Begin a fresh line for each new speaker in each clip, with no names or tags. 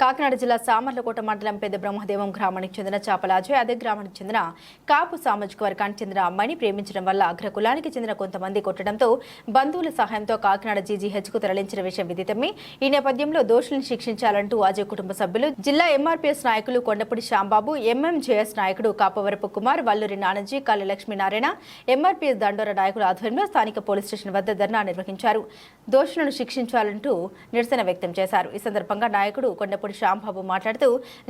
కాకినాడ జిల్లా సామర్లకోట మండలం పెద్ద బ్రహ్మదేవం గ్రామానికి చెందిన చాపలాజయ్ అదే గ్రామానికి చెందిన కాపు సామాజిక వర్గానికి చెందిన అమ్మాయిని ప్రేమించడం వల్ల అగ్ర కులానికి చెందిన కొంతమంది కొట్టడంతో బంధువుల సహాయంతో కాకినాడ జీజీహెచ్కు తరలించిన విషయం విదితమే. ఈ నేపథ్యంలో దోషులను శిక్షించాలంటూ అజయ్ కుటుంబ సభ్యులు జిల్లా ఎంఆర్పీఎస్ నాయకులు కొండపూడి శ్యాంబాబు ఎంఎంజేఎస్ నాయకుడు కాపవరపు కుమార్ వల్లూరి నానజీ కళ్ళ లక్ష్మీనారాయణ ఎంఆర్పీఎస్ దండోర నాయకుల ఆధ్వర్యంలో స్థానిక పోలీస్ స్టేషన్ వద్ద ధర్నా నిర్వహించారు. దోషులను శిక్షించాలంటూ నిరసన వ్యక్తం చేశారు. ఈ సందర్భంగా నాయకుడు అప్పుడు శ్యాంబాబు మాట్లాడుతూ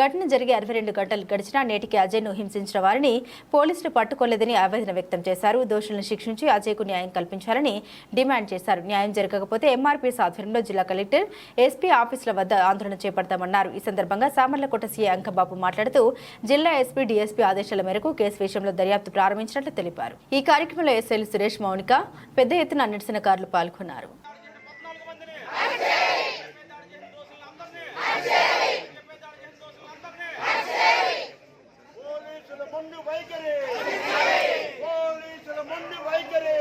ఘటన జరిగి అరవై రెండు గంటలు గడిచినా నేటికి అజయ్ను హింసించిన వారిని పోలీసులు పట్టుకోలేదని ఆవేదన వ్యక్తం చేశారు. దోషులను శిక్షించి అజయ్కు న్యాయం కల్పించాలని డిమాండ్ చేశారు. న్యాయం జరగకపోతే ఎంఆర్పీఎస్ ఆధ్వర్యంలో జిల్లా కలెక్టర్ ఎస్పీ ఆఫీసుల వద్ద ఆందోళన చేపడతామన్నారు. ఈ సందర్భంగా సామర్లకోట సీఐ అంకబాబు మాట్లాడుతూ జిల్లా ఎస్పీ డీఎస్పీ ఆదేశాల మేరకు కేసు విషయంలో దర్యాప్తు ప్రారంభించినట్లు తెలిపారు. ఈ కార్యక్రమంలో ఎస్ఐలు సురేష్ మౌనిక పెద్ద ఎత్తున నిరసనకారులు పాల్గొన్నారు
పోలీసుల ముందు వైఖరి. పోలీసుల ముందు వైఖరి.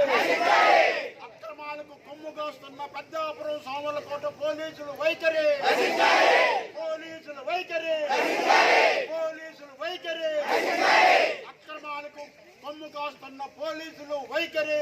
అక్రమాలకు కొమ్ము కాస్తున్న పెద్దాపురం సామలకోట పోలీసులు వైఖరి. పోలీసుల వైఖరి. పోలీసుల వైఖరి. అక్రమాలకు కొమ్ము కాస్తున్న పోలీసులు వైఖరి.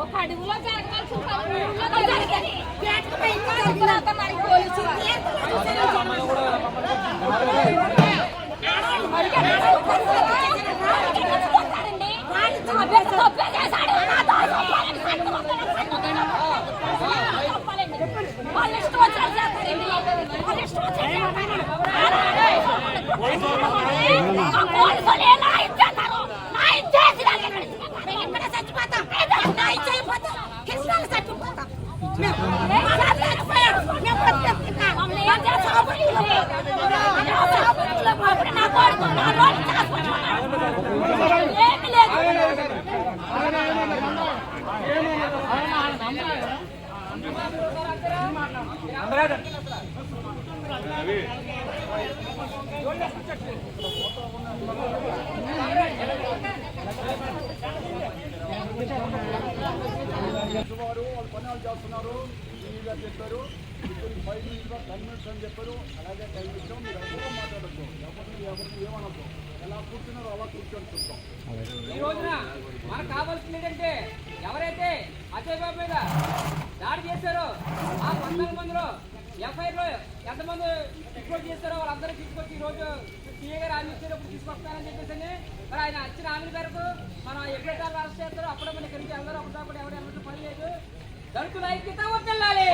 ఒక అడుగులో జరగాల్సి పది ఊళ్ళో జరగదని పేటకు బయటకు జరుగుతున్నారు పోలీసులు వాళ్ళు ఇష్టం వచ్చారు చేస్తారండి వాళ్ళు ఇష్టం వచ్చారు అందరూ
వారు వాళ్ళు పనులు చేస్తున్నారు. చెప్పారు. ఫైవ్ మినిట్స్ టెన్ మినిట్స్ అని చెప్పారు. అలాగే టైం ఇచ్చాం మీరు ఎవరు మాట్లాడద్దు ఎవరిని ఎవరిని ఏమనద్దు. ఎలా కూర్చున్నారో అలా కూర్చొని చూద్దాం.
ఈ రోజున మనకు కావాల్సింది ఏంటంటే ఎవరైతే అజయ్ బాబు మీద దాడి చేశారో ఆ పంతొమ్మిది మందిలో ఎఫ్ఐఆర్లో ఎంతమంది రిపోర్ట్ చేస్తారో వాళ్ళందరూ తీసుకొచ్చి ఈరోజు రోజు సీఏ గారు హామీ ఇచ్చేటప్పుడు తీసుకొస్తానని చెప్పేసి మరి ఆయన ఇచ్చిన హామీ మేరకు మనం ఎప్పుడైతే అరెస్ట్ చేస్తారో అప్పుడే మన ఇక్కడికి అందరూ అప్పుడు కూడా ఎవరు ఎవరికి పని లేదు. దళితుల ఐక్యత వర్తిల్లాలి